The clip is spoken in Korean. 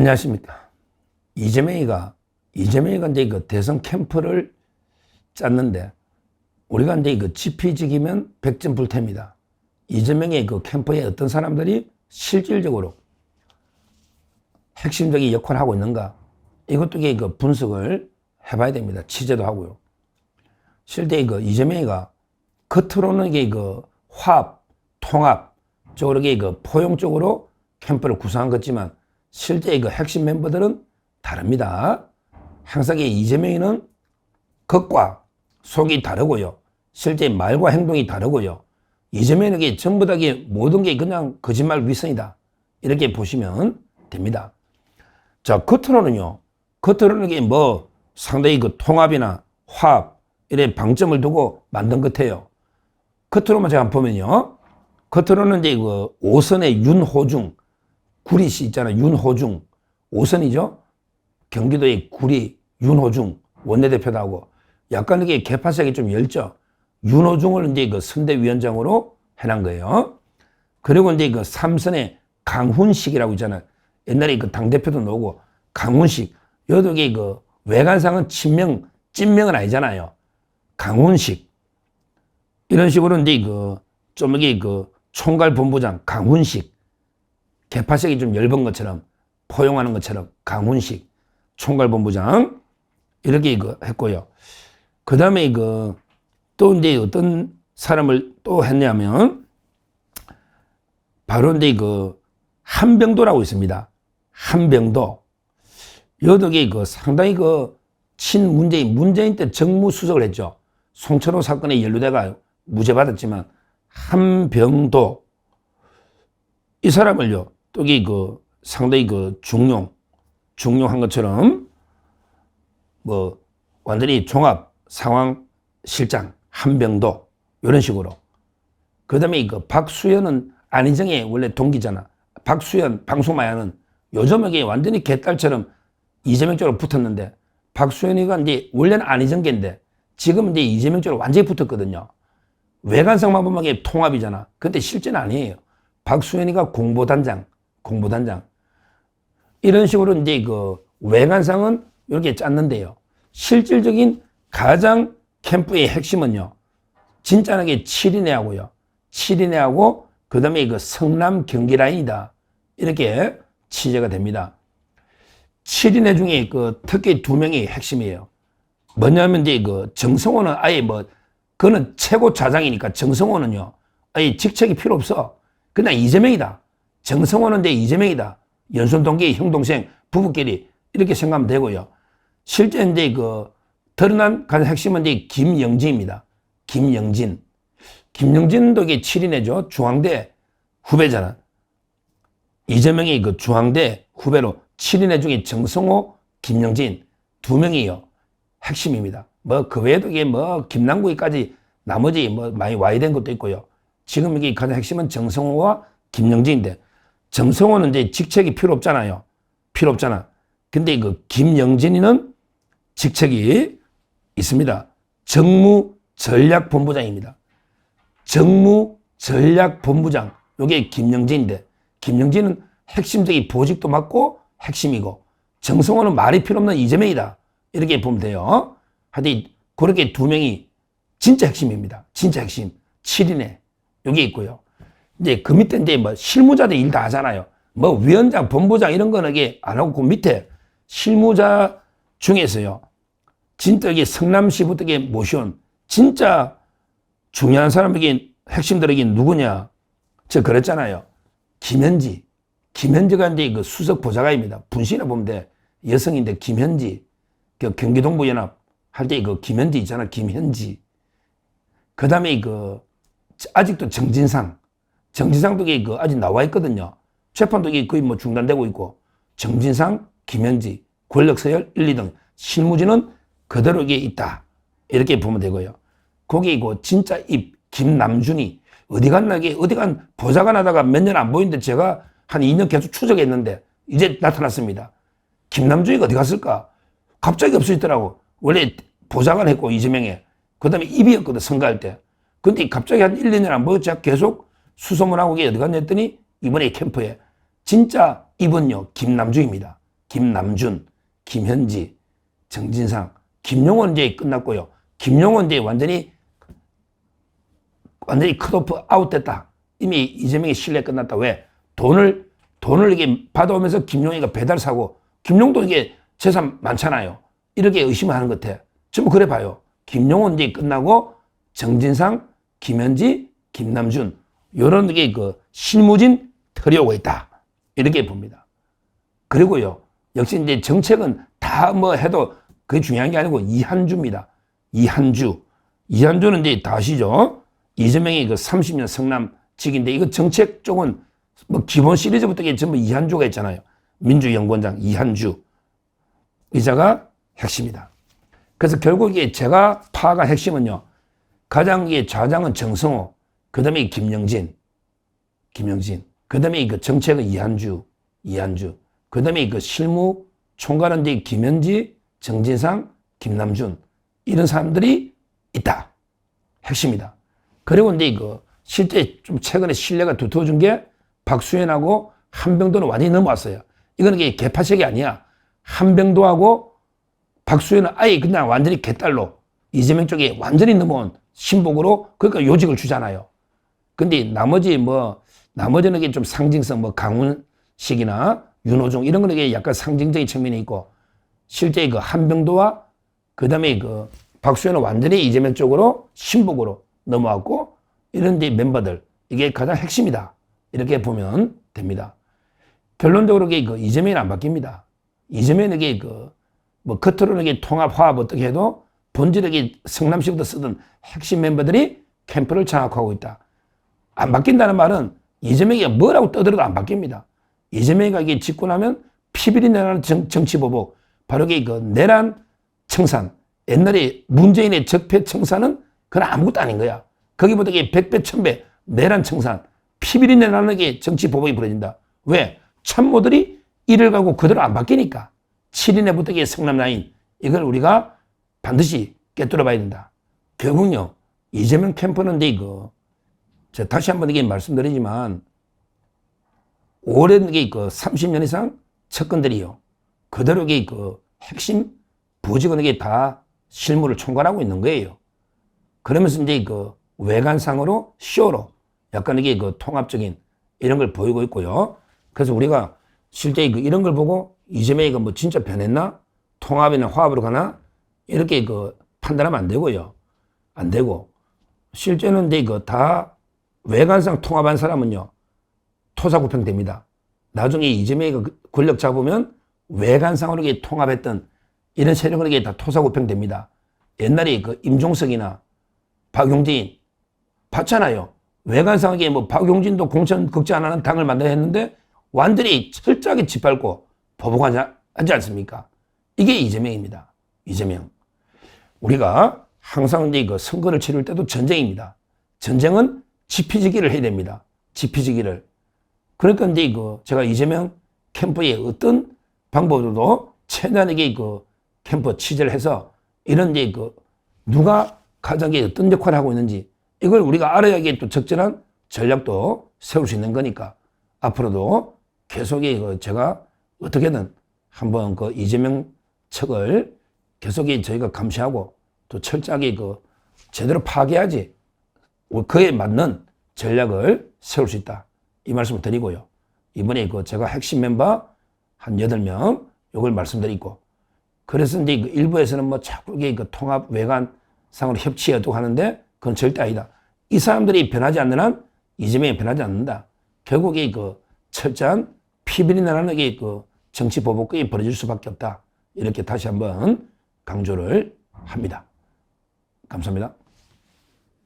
안녕하십니까. 이재명이가, 이재명이가 이제 그 대선 캠프를 짰는데, 우리가 이제 그 지피지기면 백전 불태입니다. 이재명의 그 캠프에 어떤 사람들이 실질적으로 핵심적인 역할을 하고 있는가, 이것도 그 분석을 해봐야 됩니다. 취재도 하고요. 실제 그 이재명이가 겉으로는 그 화합, 통합 쪽으로 그 포용 쪽으로 캠프를 구성한 것지만 실제 그 핵심 멤버들은 다릅니다. 항상 이 이재명이는 겉과 속이 다르고요. 실제 말과 행동이 다르고요. 이재명에게 전부 다 이게 모든 게 그냥 거짓말 위선이다. 이렇게 보시면 됩니다. 자, 겉으로는요. 겉으로는 뭐 상당히 그 통합이나 화합, 이래 방점을 두고 만든 것 같아요. 겉으로만 제가 보면요. 겉으로는 이제 그 오선의 윤호중, 구리 씨 있잖아요. 윤호중. 오선이죠. 경기도의 구리 윤호중 원내대표도 하고 약간 이게 개파색이 좀 열죠. 윤호중을 이제 그 선대위원장으로 해놓은 거예요. 그리고 이제 그 삼선의 강훈식이라고 있잖아요. 옛날에 그 당대표도 나오고 강훈식. 여기 그 외관상은 친명, 찐명은 아니잖아요. 강훈식. 이런 식으로 이제 그, 좀 이게 그 총괄 본부장 강훈식. 개파색이 좀 얇은 것처럼 포용하는 것처럼 강훈식 총괄 본부장 이렇게 그 했고요. 그 다음에 그또 이제 어떤 사람을 또 했냐면 바로 이제 그 한병도라고 있습니다. 한병도. 여덕이 그 상당히 그 친문재인, 문재인 때 정무수석을 했죠. 송철호 사건에 연루돼가 무죄 받았지만 한병도 이 사람을요 또이 그 상당히 그 중용 중용한 것처럼 뭐 완전히 종합 상황 실장 한병도 이런 식으로 그다음에 그 박수현은 안희정의 원래 동기잖아 박수현 방송마야는 요즘 이게 완전히 개딸처럼 이재명 쪽으로 붙었는데 박수현이가 이제 원래는 안희정계인데 지금 이제 이재명 쪽으로 완전히 붙었거든요. 외관상만 보면 통합이잖아. 근데 실제는 아니에요. 박수현이가 공보단장, 공보단장. 이런 식으로 이제 그 외관상은 이렇게 짰는데요. 실질적인 가장 캠프의 핵심은요. 진짜는 게 7인회하고요. 7인회하고 그 다음에 그 성남 경기 라인이다. 이렇게 취재가 됩니다. 7인회 중에 그 특히 두 명이 핵심이에요. 뭐냐면 이제 그 정성호는 아예 뭐 그는 최고 좌장이니까 정성호는요. 아예 직책이 필요 없어. 그냥 이재명이다. 정성호는 이제 이재명이다. 연순 동기 형 동생 부부끼리 이렇게 생각하면 되고요. 실제 이제 그 드러난 가장 핵심은 이제 김영진입니다. 김영진. 김영진도 이게 7인회죠. 중앙대 후배잖아. 이재명이 그 중앙대 후배로 7인회 중에 정성호, 김영진 두 명이요. 핵심입니다. 뭐 그 외에도 이게 뭐 김남국이까지 나머지 뭐 많이 와야 된 것도 있고요. 지금 이게 가장 핵심은 정성호와 김영진인데 정성호는 이제 직책이 필요 없잖아요. 필요 없잖아. 근데 그 김영진이는 직책이 있습니다. 정무 전략본부장입니다. 정무 전략본부장. 요게 김영진인데 김영진은 핵심적인 보직도 맡고 핵심이고 정성호는 말이 필요 없는 이재명이다. 이렇게 보면 돼요. 하여튼 그렇게 두 명이 진짜 핵심입니다. 진짜 핵심. 7인에 여기 있고요. 이제 그 밑에 이제 뭐 실무자들 일 다 하잖아요. 뭐 위원장, 본부장 이런 거는 이게 안 하고 그 밑에 실무자 중에서요. 진짜 성남시부터 모셔온 진짜 중요한 사람에게 핵심들에게 누구냐? 저 그랬잖아요. 김현지. 김현지가 이제 그 수석 보좌관입니다. 분신이라 보면 돼. 여성인데 김현지. 그 경기동부연합 할 때 그 김현지 있잖아. 김현지. 그 다음에 그 아직도 정진상. 정진상도 그 아직 나와 있거든요. 재판도 거의 뭐 중단되고 있고. 정진상, 김현지, 권력서열 1, 2등. 실무진은 그대로 이게 있다. 이렇게 보면 되고요. 거기 그 진짜 이 김남준이 어디 갔나 이게 어디 간 보좌관 하다가 몇 년 안 보이는데 제가 한 2년 계속 추적했는데 이제 나타났습니다. 김남준이가 어디 갔을까? 갑자기 없어지더라고. 원래 보좌관 했고 이재명에. 그 다음에 입이었거든 선거할 때. 근데 갑자기 한 1, 2년 안 보였자 계속 수소문하고 이게 어디 갔냐 했더니 이번에 캠프에 진짜 입은요 김남준입니다. 김남준, 김현지, 정진상, 김용원 이제 끝났고요. 김용원 이제 완전히 완전히 컷오프 아웃됐다. 이미 이재명의 신뢰 끝났다. 왜? 돈을 돈을 이게 받아오면서 김용희가 배달 사고 김용도 이게 재산 많잖아요. 이렇게 의심하는 것 같아. 전부 그래 봐요. 김용은 이제 끝나고 정진상, 김현지, 김남준 요런 게 그 실무진 털이 오고 있다. 이렇게 봅니다. 그리고요. 역시 이제 정책은 다 뭐 해도 그게 중요한 게 아니고 이한주입니다. 이한주. 이한주는 이제 다 아시죠? 이재명이 그 30년 성남 직인데 이거 정책 쪽은 뭐 기본 시리즈부터 이게 전부 이한주가 있잖아요. 민주연구원장 이한주 의자가 핵심이다. 그래서 결국 이게 제가 파악한 핵심은요. 가장 이게 좌장은 정성호, 그 다음에 김영진, 김영진, 그 다음에 그 정책은 이한주, 이한주, 그 다음에 그 실무 총괄은 이제 김현지, 정진상, 김남준 이런 사람들이 있다. 핵심이다. 그리고 이제 그 실제 좀 최근에 신뢰가 두터워진 게 박수현하고 한병도는 완전히 넘어왔어요. 이거는 개파색이 아니야. 한병도하고 박수현은 아예 그냥 완전히 개딸로 이재명 쪽에 완전히 넘어온 신복으로 그러니까 요직을 주잖아요. 근데 나머지 뭐 나머지는 이게 좀 상징성 뭐 강훈식이나 윤호중 이런 거는 약간 상징적인 측면이 있고 실제 그 한병도와 그다음에 그 박수현은 완전히 이재명 쪽으로 신복으로 넘어왔고 이런 데 멤버들 이게 가장 핵심이다. 이렇게 보면 됩니다. 결론적으로 이게 그 이재명이 안 바뀝니다. 이재명에게 그뭐 겉으로는 이게 통합 화합 어떻게 해도 본질에게 성남시부터 쓰던 핵심 멤버들이 캠프를 장악하고 있다. 안 바뀐다는 말은 이재명이 뭐라고 떠들어도 안 바뀝니다. 이재명이가 이게 짓고 나면 피비리 내라는 정, 정치보복, 바로 이게 그 내란 청산, 옛날에 문재인의 적폐 청산은 그건 아무것도 아닌 거야. 거기보다 이게 백배, 천배 내란 청산, 피비리 내라는 게 정치보복이 벌어진다. 왜? 참모들이 이를 가고 그대로 안 바뀌니까. 7인에부터 이게 성남 라인, 이걸 우리가 반드시 깨뚫어 봐야 된다. 결국요, 이재명 캠프는 이거, 제가 다시 한번 이게 말씀드리지만, 오랜 게그 30년 이상 측근들이요. 그대로 이게 그 핵심 부직원 이게 다 실무를 총괄하고 있는 거예요. 그러면서 이제 그 외관상으로 쇼로 약간 이게 그 통합적인 이런 걸 보이고 있고요. 그래서 우리가 실제 그 이런 걸 보고 이재명이가 뭐 진짜 변했나? 통합이나 화합으로 가나? 이렇게 그 판단하면 안 되고요. 안 되고. 실제는 이제 그다 외관상 통합한 사람은요. 토사구팽됩니다. 나중에 이재명이 그 권력 잡으면 외관상으로 통합했던 이런 세력에게 다 토사구팽됩니다. 옛날에 그 임종석이나 박용진 봤잖아요. 외관상하게 뭐 박용진도 공천 안 하는 당을 만들어 했는데 완전히 철저하게 짓밟고 보복하지 않습니까? 이게 이재명입니다. 이재명. 우리가 항상 이제 그 선거를 치를 때도 전쟁입니다. 전쟁은 지피지기를 해야 됩니다. 지피지기를. 그러니까 이제 그 제가 이재명 캠프의 어떤 방법으로도 최단에게 그 캠프 취재를 해서 이런 이제 그 누가 가장 어떤 역할을 하고 있는지 이걸 우리가 알아야겠 또 적절한 전략도 세울 수 있는 거니까 앞으로도 계속 그 제가 어떻게든 한번 그 이재명 측을 계속 저희가 감시하고 또 철저하게 그 제대로 파악해야지 그에 맞는 전략을 세울 수 있다. 이 말씀을 드리고요. 이번에 그 제가 핵심 멤버 한 8명 이걸 말씀드리고 그래서 이제 그 일부에서는 뭐 자꾸 이게 그 통합 외관 상으로 협치해도 하는데 그건 절대 아니다. 이 사람들이 변하지 않는 한 이재명이 변하지 않는다. 결국에 그 철저한 피비리 나라는 그 정치 보복이 벌어질 수밖에 없다. 이렇게 다시 한번 강조를 합니다. 감사합니다.